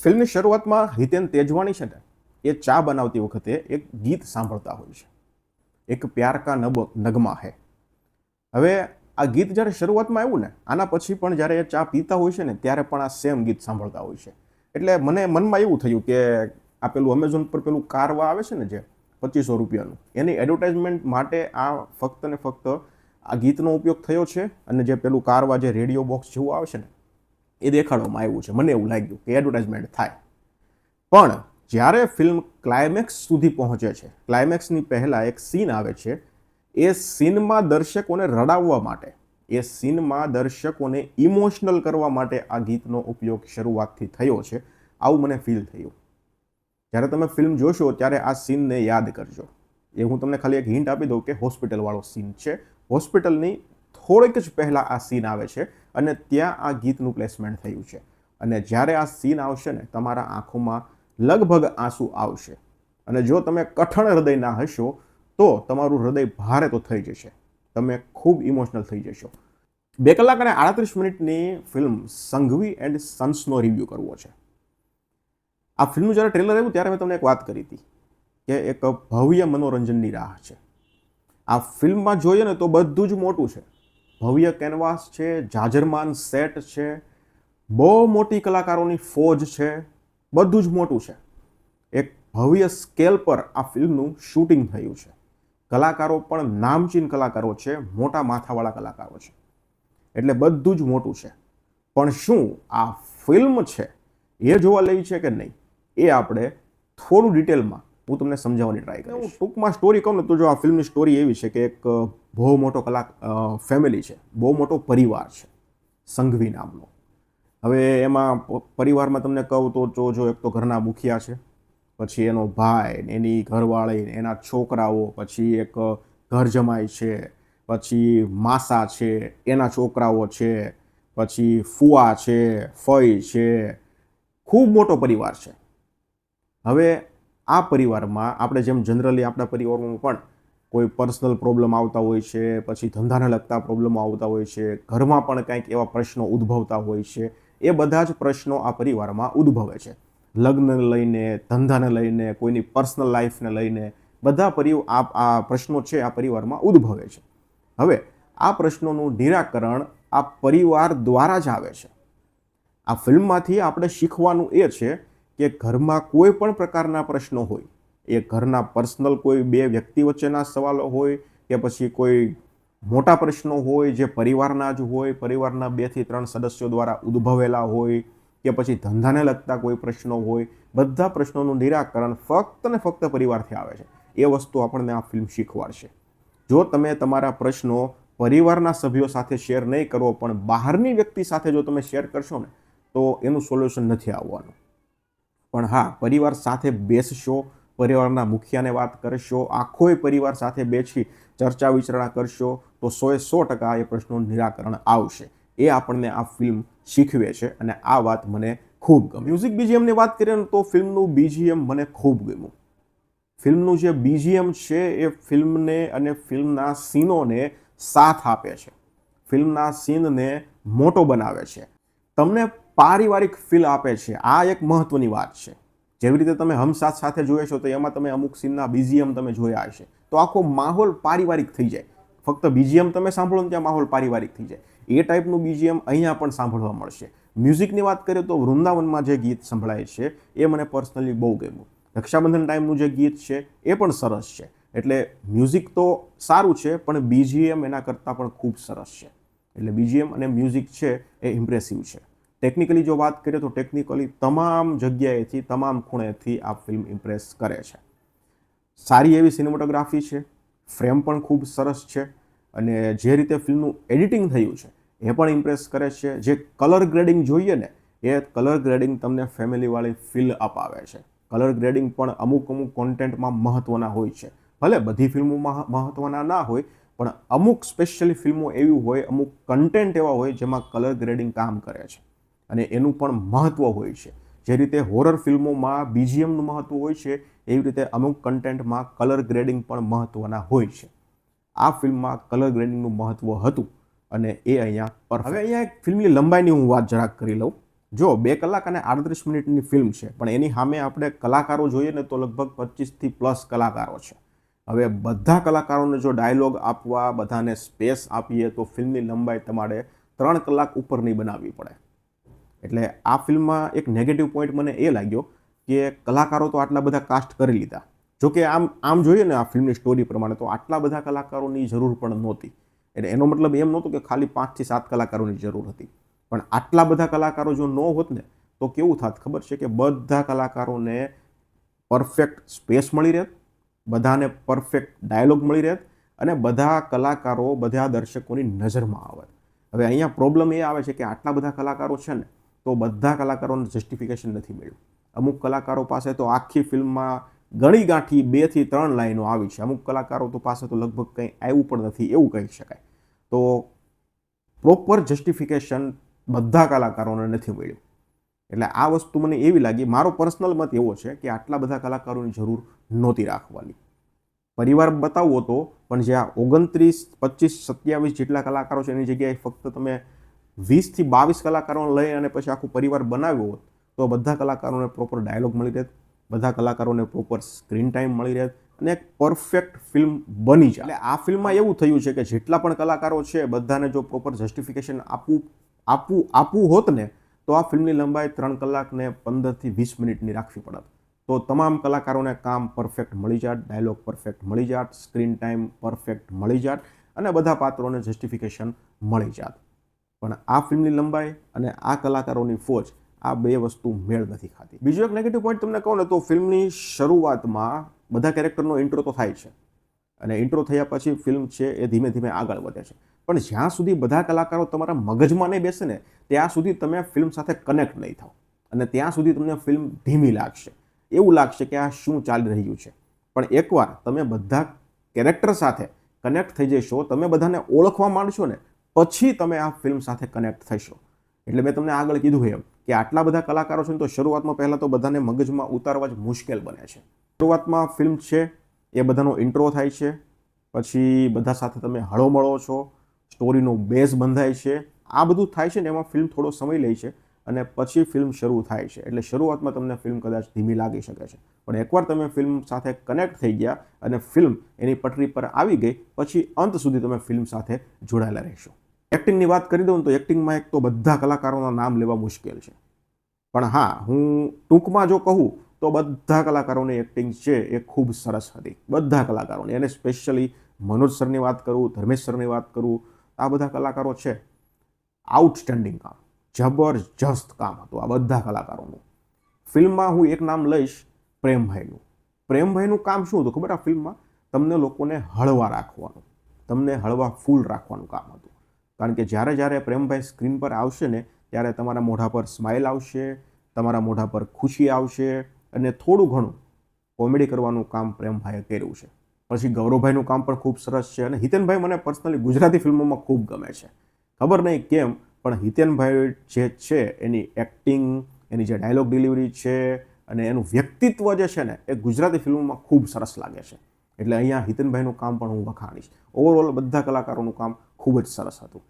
ફિલ્મની શરૂઆતમાં હિતેન તેજવાણી છે ને, એ ચા બનાવતી વખતે એક ગીત સાંભળતા હોય છે. એક પ્યાર કા નબ, નગમા હે. હવે આ ગીત જ્યારે શરૂઆતમાં આવ્યું ને, આના પછી પણ જ્યારે એ ચા પીતા હોય છે ને, ત્યારે પણ આ સેમ ગીત સાંભળતા હોય છે. એટલે મને મનમાં એવું થયું કે આ પેલું અમેઝોન પર પેલું કારવા આવે છે ને જે, પચીસો રૂપિયાનું, એની એડવર્ટાઇઝમેન્ટ માટે આ ફક્ત ને ફક્ત આ ગીતનો ઉપયોગ થયો છે અને જે પેલું કારવા જે રેડિયો બોક્સ જેવું આવે છે ને એ દેખાડવામાં આવ્યું છે. મને એવું લાગ્યું કે એડવર્ટાઇઝમેન્ટ થાય. પણ જ્યારે ફિલ્મ ક્લાઇમેક્સ સુધી પહોંચે છે ક્લાઇમેક્સની પહેલાં એક સીન આવે છે, એ સીનમાં દર્શકોને રડાવવા માટે, એ સીનમાં દર્શકોને ઇમોશનલ કરવા માટે આ ગીતનો ઉપયોગ શરૂઆતથી થયો છે, આવું મને ફીલ થયું. જ્યારે તમે ફિલ્મ જોશો, ત્યારે આ સીનને યાદ કરજો. એ હું તમને ખાલી એક હિન્ટ આપી દઉં કે હોસ્પિટલવાળો સીન છે. હોસ્પિટલની થોડીક જ પહેલાં આ સીન આવે છે અને ત્યાં આ ગીતનું પ્લેસમેન્ટ થયું છે. અને જ્યારે આ સીન આવશે ને, તમારા આંખોમાં લગભગ આંસુ આવશે. અને જો તમે કઠણ હૃદયના હશો, તો તમારું હૃદય ભારે તો થઈ જશે. તમે ખૂબ ઇમોશનલ થઈ જશો. બે કલાક અને આડત્રીસ મિનિટની ફિલ્મ સંઘવી એન્ડ સન્સનો રિવ્યૂ કરવો છે. આ ફિલ્મનું જ્યારે ટ્રેલર આવ્યું, ત્યારે મેં તમને એક વાત કરી હતી કે એક ભવ્ય મનોરંજનની રાહ છે. આ ફિલ્મમાં જોઈએ ને તો બધું જ મોટું છે. ભવ્ય કેનવાસ છે, જાજરમાન સેટ છે, બહુ મોટી કલાકારોની ફોજ છે, બધું જ મોટું છે. એક ભવ્ય સ્કેલ પર આ ફિલ્મનું શૂટિંગ થયું છે. કલાકારો પણ નામચીન કલાકારો છે, મોટા માથાવાળા કલાકારો છે. એટલે બધું જ મોટું છે. પણ શું આ ફિલ્મ છે એ જોવા લેવી છે કે નહીં? એ આપણે થોડું ડિટેલમાં હું તમને સમજાવવાની ટ્રાય કરીશ હું ટૂંકમાં સ્ટોરી કહું ને તો જો આ ફિલ્મની સ્ટોરી એવી છે કે એક બહુ મોટો કલાક ફેમિલી છે. બહુ મોટો પરિવાર છે. સંઘવી નામનો. હવે એમાં પરિવારમાં તમને કહું તો જો જો એક તો ઘરના મુખિયા છે પછી એનો ભાઈ ને એની ઘરવાળી ને એના છોકરાઓ પછી એક ઘર જમાઈ છે પછી માસા છે એના છોકરાઓ છે પછી ફુવા છે ફઈ છે. ખૂબ મોટો પરિવાર છે. હવે આ પરિવારમાં આપણે જેમ જનરલી આપણા પરિવારમાં પણ કોઈ પર્સનલ પ્રોબ્લેમ આવતા હોય છે, પછી ધંધાને લગતા પ્રોબ્લેમો આવતા હોય છે, ઘરમાં પણ કંઈક એવા પ્રશ્નો ઉદ્ભવતા હોય છે, એ બધા જ પ્રશ્નો આ પરિવારમાં ઉદ્ભવે છે. લગ્નને લઈને, ધંધાને લઈને, કોઈની પર્સનલ લાઈફને લઈને બધા પરિવાર આ આ પ્રશ્નો છે આ પરિવારમાં ઉદ્ભવે છે. હવે આ પ્રશ્નોનું નિરાકરણ આ પરિવાર દ્વારા જ આવે છે. આ ફિલ્મમાંથી આપણે શીખવાનું એ છે કે ઘરમાં કોઈ પણ પ્રકારના પ્રશ્નો હોય, એ ઘરના પર્સનલ કોઈ બે વ્યક્તિ વચ્ચેના સવાલો હોય, કે પછી કોઈ મોટા પ્રશ્નો હોય, જે પરિવારના જ હોય, પરિવારના બેથી ત્રણ સદસ્યો દ્વારા ઉદ્ભવેલા હોય, કે પછી ધંધાને લગતા કોઈ પ્રશ્નો હોય, બધા પ્રશ્નોનું નિરાકરણ ફક્ત ને ફક્ત પરિવારથી આવે છે. એ વસ્તુ આપણને આ ફિલ્મ શીખવાડશે. જો તમે તમારા પ્રશ્નો પરિવારના સભ્યો સાથે શેર નહીં કરો, પણ બહારની વ્યક્તિ સાથે જો તમે શેર કરશો ને, તો એનું સોલ્યુશન નથી આવવાનું. પણ હા, પરિવાર સાથે બેસશો, પરિવારના મુખિયાને વાત કરશો આખોય પરિવાર સાથે બેસી ચર્ચા વિચારણા કરશો, તો સોએ સો ટકા એ પ્રશ્નોનું નિરાકરણ આવશે. એ આપણને આ ફિલ્મ શીખવે છે અને આ વાત મને ખૂબ ગમી. મ્યુઝિક બીજીએમની વાત કરીએ ને તો ફિલ્મનું બીજીએમ મને ખૂબ ગમ્યું. ફિલ્મનું જે બીજીએમ છે એ ફિલ્મને અને ફિલ્મના સીનોને સાથ આપે છે. ફિલ્મના સીનને મોટો બનાવે છે. તમને પારિવારિક ફીલ આપે છે. આ એક મહત્વની વાત છે. જેવી રીતે તમે હમસાથ સાથે જોયો છો, તો એમાં તમે અમુક સીનના બીજીએમ તમે જોયા હશે. તો આખો માહોલ પારિવારિક થઈ જાય. ફક્ત બીજીએમ તમે સાંભળો ને ત્યાં માહોલ પારિવારિક થઈ જાય. એ ટાઈપનું બીજીએમ અહીંયા પણ સાંભળવા મળશે. મ્યુઝિકની વાત કરીએ તો વૃંદાવનમાં જે ગીત સંભળાય છે, એ મને પર્સનલી બહુ ગમ્યું. રક્ષાબંધન ટાઈમનું જે ગીત છે, એ પણ સરસ છે. એટલે મ્યુઝિક તો સારું છે, પણ બીજીએમ એના કરતાં પણ ખૂબ સરસ છે. એટલે બીજીએમ અને મ્યુઝિક છે, એ ઇમ્પ્રેસિવ છે. ટેકનિકલી જો વાત કરીએ તો ટેકનિકલી તમામ જગ્યાએથી, તમામ ખૂણેથી આ ફિલ્મ ઇમ્પ્રેસ કરે છે. સારી એવી સિનેમેટોગ્રાફી છે ફ્રેમ પણ ખૂબ સરસ છે, અને જે રીતે ફિલ્મનું એડિટિંગ થયું છે, એ પણ ઇમ્પ્રેસ કરે છે. જે કલર ગ્રેડિંગ જોઈએ ને, એ કલર ગ્રેડિંગ તમને ફેમિલીવાળી ફીલ અપાવે છે. કલર ગ્રેડિંગ પણ અમુક અમુક કોન્ટેન્ટમાં મહત્ત્વના હોય છે. ભલે બધી ફિલ્મોમાં મહત્ત્વના ના હોય, પણ અમુક સ્પેશિયલી ફિલ્મો એવી હોય, અમુક કન્ટેન્ટ એવા હોય જેમાં કલર ગ્રેડિંગ કામ કરે છે. અને એનું પણ મહત્ત્વ હોય છે. જે રીતે હોરર ફિલ્મોમાં બીજીએમનું મહત્ત્વ હોય છે, એવી રીતે અમુક કન્ટેન્ટમાં કલર ગ્રેડિંગ પણ મહત્ત્વના હોય છે. આ ફિલ્મમાં કલર ગ્રેડિંગનું મહત્ત્વ હતું અને એ અહીંયા પર હવે અહીંયા એક ફિલ્મની લંબાઈની હું વાત જરાક કરી લઉં. જો બે કલાક અને આડત્રીસ મિનિટની ફિલ્મ છે, પણ એની સામે આપણે કલાકારો જોઈએ ને તો લગભગ પચીસથી પ્લસ કલાકારો છે. હવે બધા કલાકારોને જો ડાયલોગ આપવા, બધાને સ્પેસ આપીએ તો ફિલ્મની લંબાઈ તમારે ત્રણ કલાક ઉપરની બનાવવી પડે. એટલે આ ફિલ્મમાં એક નેગેટિવ પોઈન્ટ મને એ લાગ્યો કે કલાકારો તો આટલા બધા કાસ્ટ કરી લીધા. જો કે આમ આમ જોઈએ ને આ ફિલ્મની સ્ટોરી પ્રમાણે તો આટલા બધા કલાકારોની જરૂર પણ નહોતી. એટલે એનો મતલબ એમ નહોતો કે ખાલી પાંચથી સાત કલાકારોની જરૂર હતી. પણ આટલા બધા કલાકારો જો ન હોત ને, તો કેવું થાત? ખબર છે કે બધા કલાકારોને પરફેક્ટ સ્પેસ મળી રહેત, બધાને પરફેક્ટ ડાયલોગ મળી રહેત અને બધા કલાકારો, બધા દર્શકોની નજરમાં આવે હવે અહીંયા પ્રોબ્લેમ એ આવે છે કે આટલા બધા કલાકારો છે ને તો બધા કલાકારોને જસ્ટિફિકેશન નથી મળ્યું. અમુક કલાકારો પાસે તો આખી ફિલ્મમાં ગણી ગાંઠી બેથી ત્રણ લાઈનો આવી છે. અમુક કલાકારો તો પાસે તો લગભગ કંઈ આવ્યું પણ નથી એવું કહી શકાય. તો પ્રોપર જસ્ટિફિકેશન બધા કલાકારોને નથી મળ્યું. એટલે આ વસ્તુ મને એવી લાગી, મારો પર્સનલ મત એવો છે કે આટલા બધા કલાકારોની જરૂર નહોતી રાખવાની. પરિવાર બતાવવો તો, પણ જ્યાં ઓગણત્રીસ, પચીસ, સત્યાવીસ જેટલા કલાકારો છે એની જગ્યાએ ફક્ત તમે વીસથી બાવીસ કલાકારોને લઈ અને પછી આખું પરિવાર બનાવ્યો હોત, તો બધા કલાકારોને પ્રોપર ડાયલોગ મળી રહેત, બધા કલાકારોને પ્રોપર સ્ક્રીન ટાઈમ મળી રહેત અને એક પરફેક્ટ ફિલ્મ બની જાય. એટલે આ ફિલ્મમાં એવું થયું છે કે જેટલા પણ કલાકારો છે, બધાને જો પ્રોપર જસ્ટિફિકેશન આપવું આપવું આપવું હોત ને, તો આ ફિલ્મની લંબાઈ ત્રણ કલાકને પંદરથી વીસ મિનિટની રાખવી પડત. તો તમામ કલાકારોને કામ પરફેક્ટ મળી જાત ડાયલોગ પરફેક્ટ મળી જાત સ્ક્રીન ટાઈમ પરફેક્ટ મળી જાત અને બધા પાત્રોને જસ્ટિફિકેશન મળી જાત. પણ આ ફિલ્મની લંબાઈ અને આ કલાકારોની ફોજ આ બે વસ્તુ મેળ નથી ખાતી. બીજો એક નેગેટિવ પોઈન્ટ તમને કહું ને, તો ફિલ્મની શરૂઆતમાં બધા કેરેક્ટરનો ઇન્ટ્રો તો થાય છે. અને ઇન્ટ્રો થયા પછી ફિલ્મ છે એ ધીમે ધીમે આગળ વધે છે. પણ જ્યાં સુધી બધા કલાકારો તમારા મગજમાં નહીં બેસે ને, ત્યાં સુધી તમે ફિલ્મ સાથે કનેક્ટ નહીં થાવ અને ત્યાં સુધી તમને ફિલ્મ ધીમી લાગશે. એવું લાગશે કે આ શું ચાલી રહ્યું છે. પણ એકવાર તમે બધા કેરેક્ટર સાથે કનેક્ટ થઈ જશો, તમે બધાને ઓળખવા માંડશો ને પછી તમે આ ફિલ્મ સાથે કનેક્ટ થશો. એટલે મેં તમને આગળ કીધું એમ કે આટલા બધા કલાકારો છે તો શરૂઆતમાં પહેલાં તો બધાને મગજમાં ઉતારવા જ મુશ્કેલ બને છે. શરૂઆતમાં ફિલ્મ છે, એ બધાનો ઇન્ટ્રો થાય છે, પછી બધા સાથે તમે હળોમળો છો સ્ટોરીનો બેઝ બંધાય છે. આ બધું થાય છે ને એમાં ફિલ્મ થોડો સમય લે છે અને પછી ફિલ્મ શરૂ થાય છે. એટલે શરૂઆતમાં તમને ફિલ્મ કદાચ ધીમી લાગી શકે છે. પણ એકવાર તમે ફિલ્મ સાથે કનેક્ટ થઈ ગયા અને ફિલ્મ એની પટરી પર આવી ગઈ, પછી અંત સુધી તમે ફિલ્મ સાથે જોડાયેલા રહેશો. એક્ટિંગની વાત કરી દઉં તો એક્ટિંગમાં એક તો બધા કલાકારોના નામ લેવા મુશ્કેલ છે. પણ હા, હું ટૂંકમાં જો કહું તો બધા કલાકારોની એક્ટિંગ છે એ ખૂબ સરસ હતી. બધા કલાકારોની. અને સ્પેશિયલી મનોજ સરની વાત કરું, ધર્મેશ સરની વાત કરું આ બધા કલાકારો છે. આઉટસ્ટેન્ડિંગ કામ, જબરજસ્ત કામ હતું આ બધા કલાકારોનું. ફિલ્મમાં હું એક નામ લઈશ, પ્રેમભાઈનું. પ્રેમભાઈનું કામ શું હતું ખબર આ ફિલ્મમાં? તમને લોકોને હળવા રાખવાનું. તમને હળવા ફૂલ રાખવાનું કામ હતું. કારણ કે જ્યારે જ્યારે પ્રેમભાઈ સ્ક્રીન પર આવશે ને, ત્યારે તમારા મોઢા પર સ્માઇલ આવશે, તમારા મોઢા પર ખુશી આવશે અને થોડું ઘણું કોમેડી કરવાનું કામ પ્રેમભાઈએ કર્યું છે. પછી ગૌરવભાઈનું કામ પણ ખૂબ સરસ છે અને હિતેનભાઈ મને પર્સનલી ગુજરાતી ફિલ્મોમાં ખૂબ ગમે છે. ખબર નહીં કેમ, પણ હિતેનભાઈ જે છે, એની એક્ટિંગ એની જે ડાયલોગ ડિલિવરી છે અને એનું વ્યક્તિત્વ જે છે ને, એ ગુજરાતી ફિલ્મોમાં ખૂબ સરસ લાગે છે. એટલે અહીંયા હિતેનભાઈનું કામ પણ હું વખાણીશ. ઓવરઓલ બધા કલાકારોનું કામ ખૂબ જ સરસ હતું.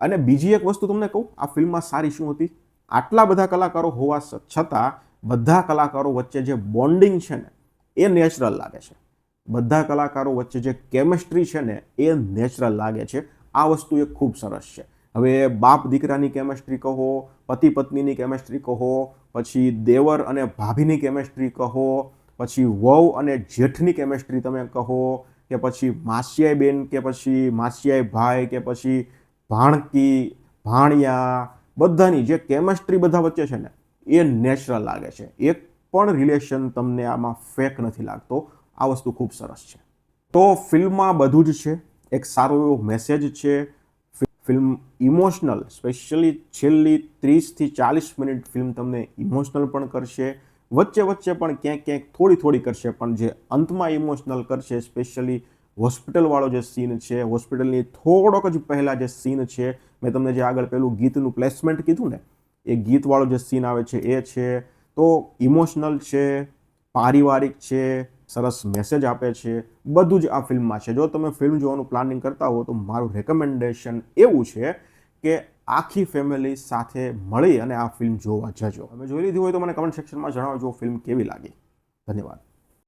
અને બીજી એક વસ્તુ તમને કહું, આ ફિલ્મમાં સારી શું હતી? આટલા બધા કલાકારો હોવા છતાં બધા કલાકારો વચ્ચે જે બોન્ડિંગ છે ને, એ નેચરલ લાગે છે. બધા કલાકારો વચ્ચે જે કેમેસ્ટ્રી છે ને, એ નેચરલ લાગે છે. આ વસ્તુ એ ખૂબ સરસ છે. હવે બાપ દીકરાની કેમેસ્ટ્રી કહો, પતિ પત્નીની કેમેસ્ટ્રી કહો, પછી દેવર અને ભાભીની કેમેસ્ટ્રી કહો, પછી વહુ અને જેઠની કેમેસ્ટ્રી તમે કહો કે પછી માસિયાઈ બેન કે પછી માસિયાઈ ભાઈ કે પછી ભાણકી, ભાણિયા, બધાની જે કેમેસ્ટ્રી બધા વચ્ચે છે ને, એ નેચરલ લાગે છે. એક પણ રિલેશન તમને આમાં ફેક નથી લાગતો. આ વસ્તુ ખૂબ સરસ છે. તો ફિલ્મમાં બધું જ છે. એક સારો એવો મેસેજ છે. ફિલ્મ ઇમોશનલ સ્પેશિયલી છેલ્લી ત્રીસથી ચાલીસ મિનિટ ફિલ્મ તમને ઇમોશનલ પણ કરશે. વચ્ચે વચ્ચે પણ ક્યાંક ક્યાંક થોડી થોડી કરશે, પણ જે અંતમાં ઇમોશનલ કરશે સ્પેશિયલી હોસ્પિટલવાળો જે સીન છે હોસ્પિટલની થોડોક જ પહેલાં જે સીન છે, મેં તમને જે આગળ પેલું ગીતનું પ્લેસમેન્ટ કીધું ને, એ ગીતવાળો જે સીન આવે છે એ છે, તો ઇમોશનલ છે, પારિવારિક છે, સરસ મેસેજ આપે છે, બધું જ આ ફિલ્મમાં છે. જો તમે ફિલ્મ જોવાનું પ્લાનિંગ કરતા હો તો મારું રેકમેન્ડેશન એવું છે કે આખી ફેમિલી સાથે મળી અને આ ફિલ્મ જોવા જજો. તમે જોઈ લીધી હોય તો મને કમેન્ટ સેક્શનમાં જણાવજો ફિલ્મ કેવી લાગી. ધન્યવાદ.